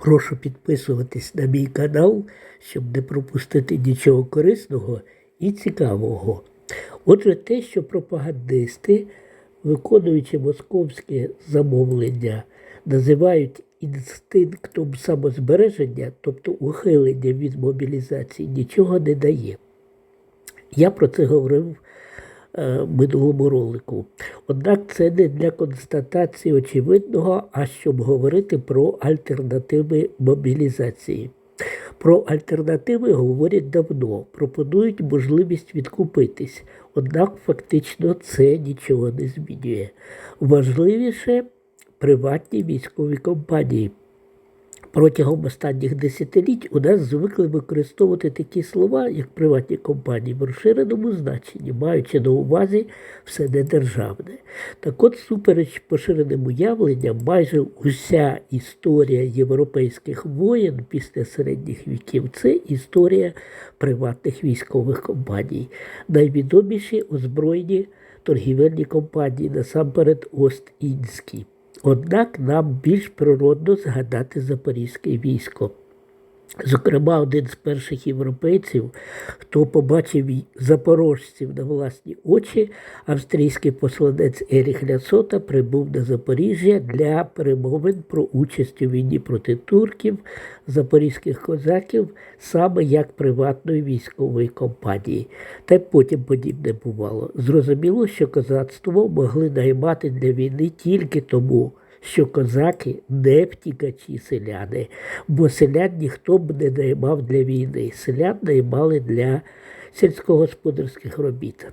Прошу підписуватись на мій канал, щоб не пропустити нічого корисного і цікавого. Отже, те, що пропагандисти, виконуючи московське замовлення, називають інстинктом самозбереження, тобто ухилення від мобілізації, нічого не дає. Я про це говорив минулому ролику. Однак це не для констатації очевидного, а щоб говорити про альтернативи мобілізації. Про альтернативи говорять давно, пропонують можливість відкупитись, однак фактично це нічого не змінює. Важливіше приватні військові компанії. Протягом останніх десятиліть у нас звикли використовувати такі слова, як приватні компанії в розширеному значенні, маючи на увазі все недержавне. Так от, супереч поширеним уявленням, майже уся історія європейських воєн після середніх віків це історія приватних військових компаній. Найвідоміші озброєні торгівельні компанії, насамперед Ост-Індські. Однак нам більш природно згадати запорізьке військо. Зокрема, один з перших європейців, хто побачив запорожців на власні очі, австрійський посланець Еріх Лясота прибув на Запоріжжя для перемовин про участь у війні проти турків, запорізьких козаків, саме як приватної військової компанії. Та й потім подібне бувало. Зрозуміло, що козацтво могли наймати для війни тільки тому що козаки не втікачі селяни, бо селян ніхто б не наймав для війни. Селян наймали для сільськогосподарських робіт.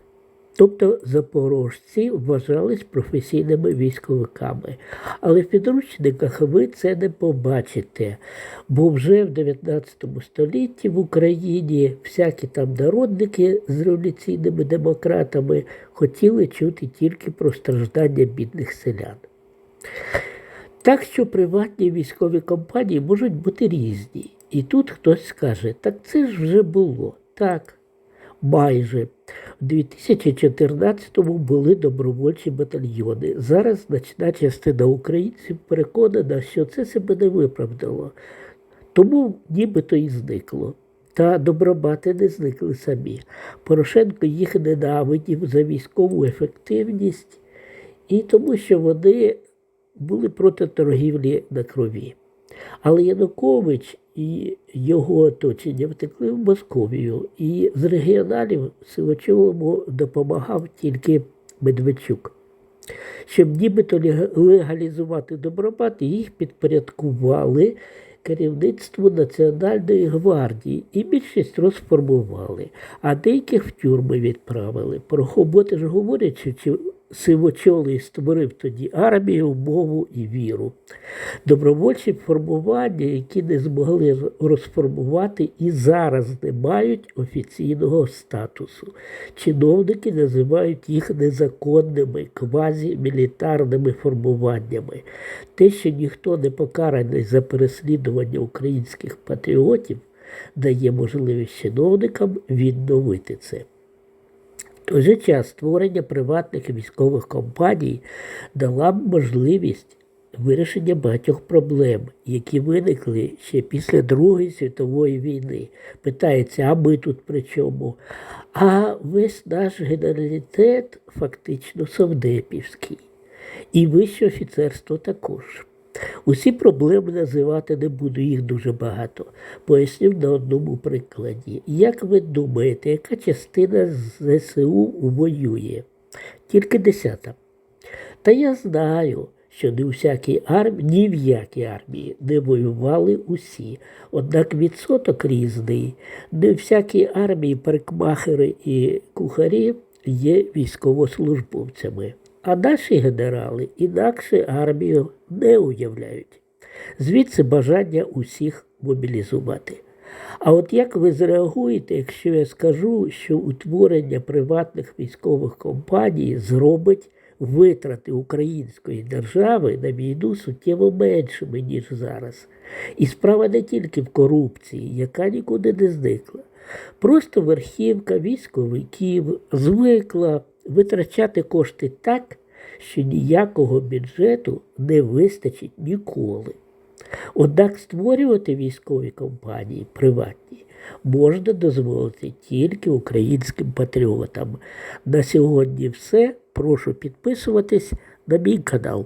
Тобто запорожці вважались професійними військовиками. Але в підручниках ви це не побачите, бо вже в 19 столітті в Україні всякі там народники з революційними демократами хотіли чути тільки про страждання бідних селян. Так що приватні військові компанії можуть бути різні. І тут хтось скаже, так це ж вже було. Так, майже. У 2014-му були добровольчі батальйони. Зараз значна частина українців переконана, що це себе не виправдало. Тому нібито і зникло. Та добробати не зникли самі. Порошенко їх ненавидів за військову ефективність і тому, що вони були проти торгівлі на крові. Але Янукович і його оточення втекли в Московію, і з регіоналів Сивачовому допомагав тільки Медведчук. Щоб нібито легалізувати добробат, їх підпорядкували керівництву Національної гвардії і більшість розформували, а деяких в тюрми відправили. Про хоботи ж говорять, що Сивочолий створив тоді армію, мову і віру. Добровольчі формування, які не змогли розформувати і зараз не мають офіційного статусу. Чиновники називають їх незаконними, квазімілітарними формуваннями. Те, що ніхто не покараний за переслідування українських патріотів, дає можливість чиновникам відновити це. Той же час створення приватних військових компаній дала б можливість вирішення багатьох проблем, які виникли ще після Другої світової війни. Питається, а ми тут при чому? А весь наш генералітет фактично совдепівський. І вище офіцерство також. Усі проблеми називати не буду, їх дуже багато. Поясню на одному прикладі. Як ви думаєте, яка частина ЗСУ воює? Тільки десята. Та я знаю, що не всякій армії, ні в якій армії не воювали усі. Однак відсоток різний. Не всякій армії парикмахери і кухарі є військовослужбовцями. А наші генерали інакше армію не уявляють. Звідси бажання усіх мобілізувати. А от як ви зреагуєте, якщо я скажу, що утворення приватних військових компаній зробить витрати української держави на війну суттєво меншими, ніж зараз? І справа не тільки в корупції, яка нікуди не зникла. Просто верхівка військовиків звикла витрачати кошти так, що ніякого бюджету не вистачить ніколи. Однак створювати військові компанії приватні можна дозволити тільки українським патріотам. На сьогодні все. Прошу підписуватись на мій канал.